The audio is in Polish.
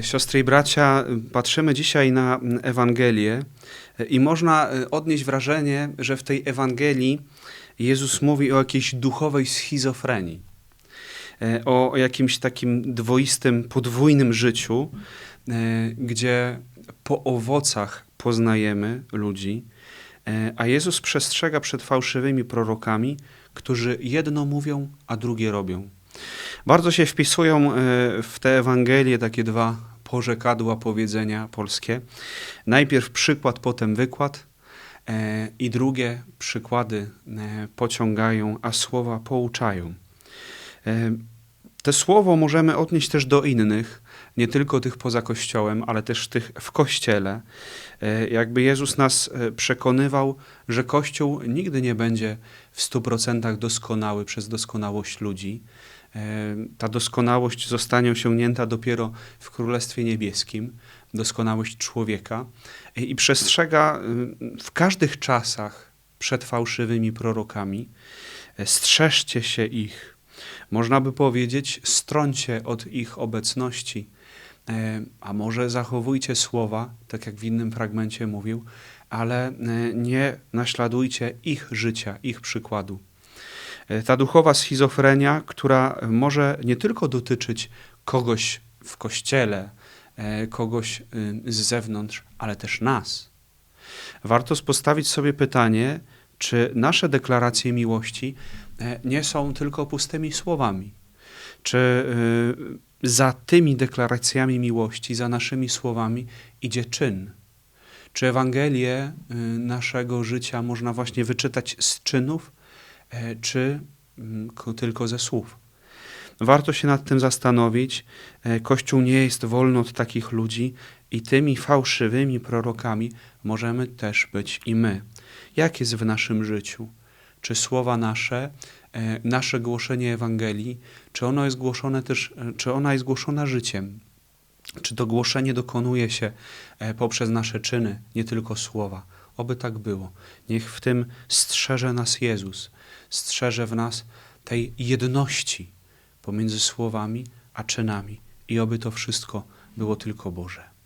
Siostry i bracia, patrzymy dzisiaj na Ewangelię i można odnieść wrażenie, że w tej Ewangelii Jezus mówi o jakiejś duchowej schizofrenii, o jakimś takim dwoistym, podwójnym życiu, gdzie po owocach poznajemy ludzi, a Jezus przestrzega przed fałszywymi prorokami, którzy jedno mówią, a drugie robią. Bardzo się wpisują e, w te Ewangelie takie dwa porzekadła, powiedzenia polskie. Najpierw przykład, potem wykład. E, I drugie przykłady e, pociągają, a słowa pouczają. Te słowo możemy odnieść też do innych, nie tylko tych poza Kościołem, ale też tych w Kościele. Jakby Jezus nas przekonywał, że Kościół nigdy nie będzie w stu procentach doskonały przez doskonałość ludzi, ta doskonałość zostanie osiągnięta dopiero w Królestwie Niebieskim, doskonałość człowieka i przestrzega w każdych czasach przed fałszywymi prorokami. E, strzeżcie się ich. Można by powiedzieć, strońcie od ich obecności, e, a może zachowujcie słowa, tak jak w innym fragmencie mówił, ale e, nie naśladujcie ich życia, ich przykładu. E, ta duchowa schizofrenia, która może nie tylko dotyczyć kogoś w kościele, e, kogoś y, z zewnątrz, ale też nas. Warto postawić sobie pytanie, czy nasze deklaracje miłości e, nie są tylko pustymi słowami, czy y, za tymi deklaracjami miłości, za naszymi słowami idzie czyn. Czy Ewangelię y, naszego życia można właśnie wyczytać z czynów, czy mm, tylko ze słów. Warto się nad tym zastanowić. E, Kościół nie jest wolny od takich ludzi i tymi fałszywymi prorokami możemy też być i my. Jak jest w naszym życiu? Czy słowa nasze, e, nasze głoszenie Ewangelii, czy ono jest głoszone też, czy ona jest głoszona życiem? Czy to głoszenie dokonuje się poprzez nasze czyny, nie tylko słowa? Oby tak było. Niech w tym strzeże nas Jezus, strzeże w nas tej jedności pomiędzy słowami a czynami. I oby to wszystko było tylko Boże.